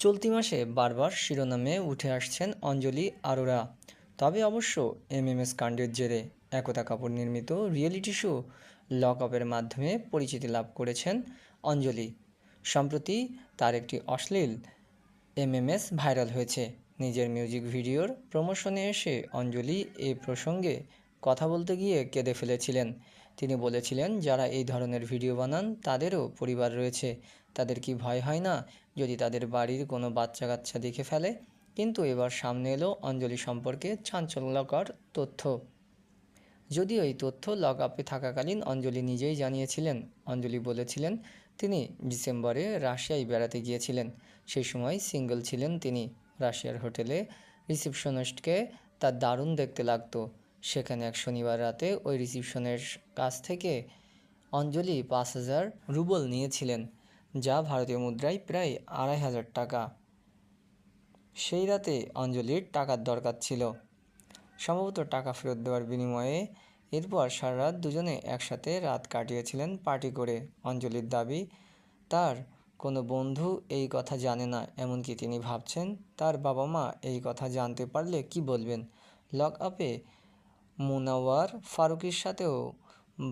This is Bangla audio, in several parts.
চলতি মাসে বারবার শিরোনামে উঠে আসছেন অঞ্জলি আরোরা। তবে অবশ্য এমএমএস কাণ্ডের জেরে একতা কাপুর নির্মিত রিয়েলিটি শো লক আপের মাধ্যমে পরিচিতি লাভ করেছেন অঞ্জলি। সম্প্রতি তার একটি অশ্লীল এমএমএস ভাইরাল হয়েছে। নিজের মিউজিক ভিডিওর প্রমোশনে এসে অঞ্জলি এ প্রসঙ্গে কথা বলতে গিয়ে কেঁদে ফেলেছিলেন। তিনি বলেছিলেন, যারা এই ধরনের ভিডিও বানান, তাদেরও পরিবার রয়েছে। তাদের কি ভয় হয় না যদি তাদের বাড়ির কোনো বাচ্চা কাচ্চা দেখে ফেলে? কিন্তু এবার সামনে এলো অঞ্জলি সম্পর্কে চাঞ্চল্যকর তথ্য। যদিও এই তথ্য লক আপে থাকাকালীন অঞ্জলি নিজেই জানিয়েছিলেন। অঞ্জলি বলেছিলেন, তিনি ডিসেম্বরে রাশিয়ায় বেড়াতে গিয়েছিলেন। সেই সময় সিঙ্গল ছিলেন তিনি। রাশিয়ার হোটেলে রিসিপশনিস্টকে তার দারুণ দেখতে লাগতো। সেখানে এক শনিবার রাতে ওই রিসিপশনের কাছ থেকে অঞ্জলি পাঁচ হাজার রুবল নিয়েছিলেন, যা ভারতীয় মুদ্রায় প্রায় আড়াই হাজার টাকা। সেই রাতে অঞ্জলির টাকার দরকার ছিল। সম্ভবত টাকা ফেরত দেওয়ার বিনিময়ে এরপর সারা রাত দুজনে একসাথে রাত কাটিয়েছিলেন পার্টি করে। অঞ্জলির দাবি, তার কোনো বন্ধু এই কথা জানে না, এমনকি তিনি ভাবছেন তার বাবা মা এই কথা জানতে পারলে কি বলবেন? লক আপে মুনাওয়ার ফারুকির সাথেও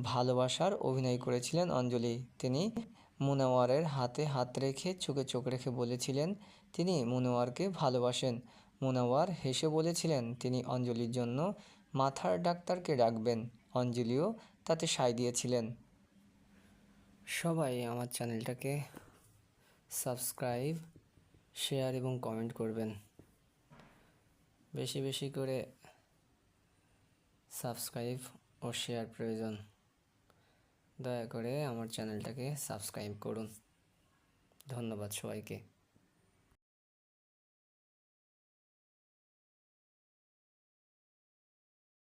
ভালোবাসার অভিনয় করেছিলেন অঞ্জলি। তিনি মুনাওয়ারের হাতে হাত রেখে চোখে চোখ রেখে বলেছিলেন, তিনি মুনাওয়ারকে ভালোবাসেন। মুনাওয়ার হেসে বলেছিলেন, তিনি অঞ্জলির জন্য মাথার ডাক্তারকে ডাকবেন। অঞ্জলিও তাতে সায় দিয়েছিলেন। সবাই আমার চ্যানেলটাকে সাবস্ক্রাইব, শেয়ার এবং কমেন্ট করবেন। বেশি বেশি করে সাবস্ক্রাইব ও শেয়ার প্রয়োজন দয়া করে আমার চ্যানেলটাকে সাবস্ক্রাইব করুন। ধন্যবাদ সবাইকে।